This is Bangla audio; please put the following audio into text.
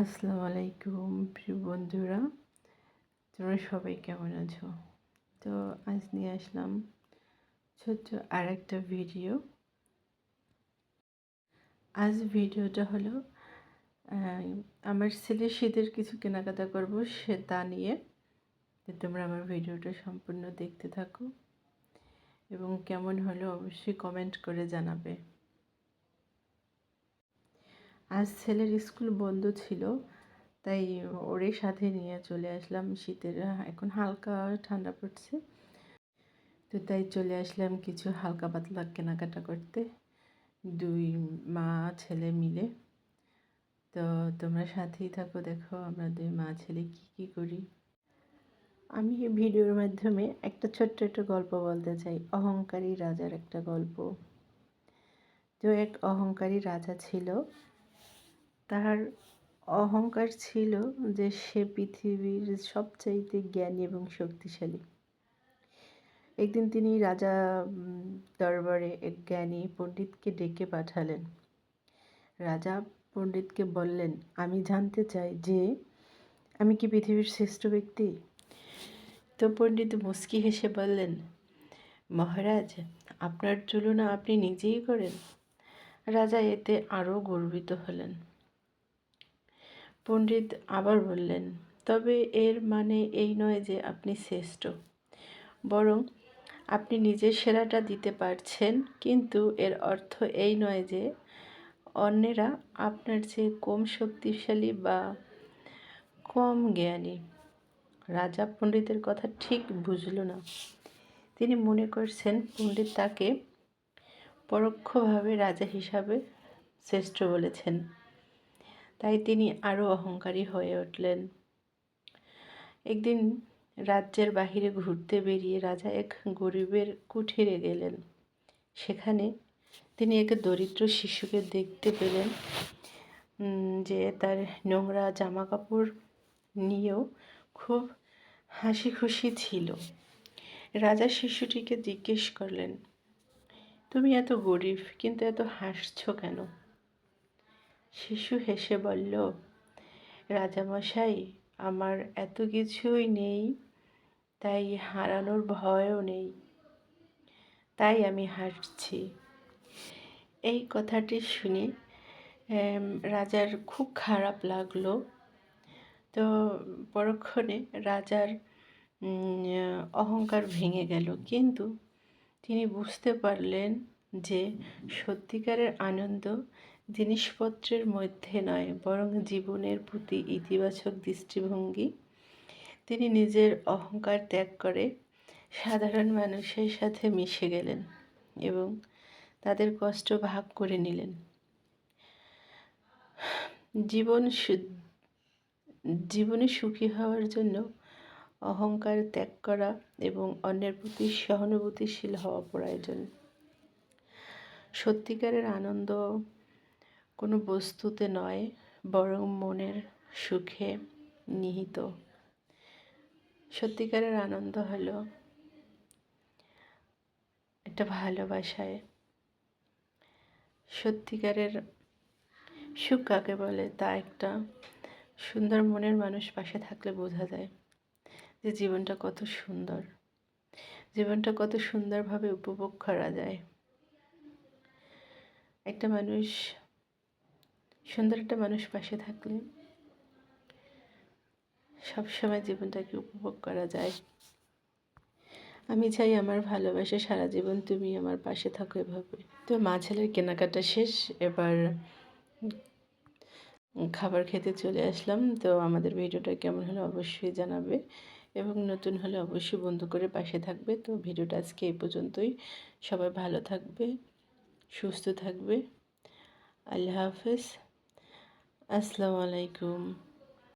আসসালামু আলাইকুম, প্রিয় বন্ধুরা। তোমরা সবাই কেমন আছো? তো আজ নিয়ে আসলাম ছোট্ট আর একটা ভিডিও। আজ ভিডিওটা হলো আমার ছেলে শীতের কিছু কেনাকাটা করব সে তা নিয়ে। তোমরা আমার ভিডিওটা সম্পূর্ণ দেখতে থাকো এবং কেমন হলো অবশ্যই কমেন্ট করে জানাবে। আজ ছেলের স্কুল বন্ধ ছিল, তাই ওরে সাথে নিয়ে চলে আসলাম শীতের, এখন হালকা ঠান্ডা পড়ছে। তো তাই চলে আসলাম কিছু হালকা পাতলা কেনাকাটা করতে, দুই মা ছেলে মিলে। তো তোমরা সাথেই থাকো, দেখো আমরা দুই মা ছেলে কি কি করি। আমি এই ভিডিওর মাধ্যমে একটা ছোট্ট একটা গল্প বলতে চাই, অহংকারী রাজার একটা গল্প। তো এক অহংকারী রাজা ছিল তার অহংকার ছিল যে সে পৃথিবীর সবচাইতে জ্ঞানী এবং শক্তিশালী। একদিন তিনি রাজা দরবারে এক জ্ঞানী পণ্ডিতকে ডেকে পাঠালেন। রাজা পণ্ডিতকে বললেন, আমি জানতে চাই যে, আমি কি পৃথিবীর শ্রেষ্ঠ ব্যক্তি? তো পণ্ডিত মুস্কি হেসে বললেন, মহারাজ, আপনার তুলনা আপনি নিজেই করেন। রাজা এতে আরও গর্বিত হলেন। পণ্ডিত আবার বললেন, তবে এর মানে এই নয় যে আপনি শ্রেষ্ঠ। বরং আপনি নিজের সেরাটা দিতে পারছেন, কিন্তু এর অর্থ এই নয় যে অন্যেরা আপনার চেয়ে কম শক্তিশালী বা কম জ্ঞানী। রাজা পণ্ডিতের কথা ঠিক বুঝল না। তিনি মনে করছেন পণ্ডিত তাকে পরোক্ষভাবে রাজা হিসাবে শ্রেষ্ঠ বলেছেন। তাই তিনি আরও অহংকারী হয়ে উঠলেন। একদিন রাজ্যের বাহিরে ঘুরতে বেরিয়ে রাজা এক গরিবের কুঠিরে গেলেন। সেখানে তিনি এক দরিদ্র শিশুকে দেখতে পেলেন যে তার নোংরা জামা কাপড় নিয়েও খুব হাসি খুশি ছিল। রাজা শিশুটিকে জিজ্ঞেস করলেন, তুমি এত গরিব, কিন্তু এত হাসছ কেন? শিশু হেসে বলল, রাজামশাই, আমার এত কিছুই নেই, তাই হারানোর ভয়ও নেই। তাই আমি হাসছি। এই কথাটি শুনে রাজার খুব খারাপ লাগল। তো পরক্ষণে রাজার অহংকার ভেঙে গেল। কিন্তু তিনি বুঝতে পারলেন যে সত্যিকারের আনন্দ জিনিসপত্রের মধ্যে নয়, বরং জীবনের প্রতি ইতিবাচক দৃষ্টিভঙ্গি। তিনি নিজের অহংকার ত্যাগ করে সাধারণ মানুষের সাথে মিশে গেলেন এবং তাদের কষ্ট ভাগ করে নিলেন। জীবন জীবনে সুখী হওয়ার জন্য অহংকার ত্যাগ করা এবং অন্যের প্রতি সহানুভূতিশীল হওয়া প্রয়োজন। সত্যিকারের আনন্দ কোনো বস্তুতে নয়, বরং মনের সুখে নিহিত। সত্যিকারের আনন্দ হলো একটা ভালোবাসায়। সত্যিকারের সুখ কাকে বলে? তা একটা সুন্দর মনের মানুষ পাশে থাকলে বোঝা যায় যে জীবনটা কত সুন্দর। জীবনটা কত সুন্দরভাবে উপভোগ করা যায়। একটা মানুষ সুন্দর একটা মানুষ পাশে থাকলে সবসময় জীবনটাকে উপভোগ করা যায়। আমি চাই আমার ভালোবাসে সারা জীবন তুমি আমার পাশে থাকো এভাবে। তো মা ছেলের কেনাকাটা শেষ, এবার খাবার খেতে চলে আসলাম। তো আমাদের ভিডিওটা কেমন হলো অবশ্যই জানাবে এবং নতুন হলে অবশ্যই বন্ধু করে পাশে থাকবে। তো ভিডিওটা আজকে এই পর্যন্তই। সবাই ভালো থাকবে, সুস্থ থাকবে। আল্লাহ হাফেজ। আসসালামু আলাইকুম।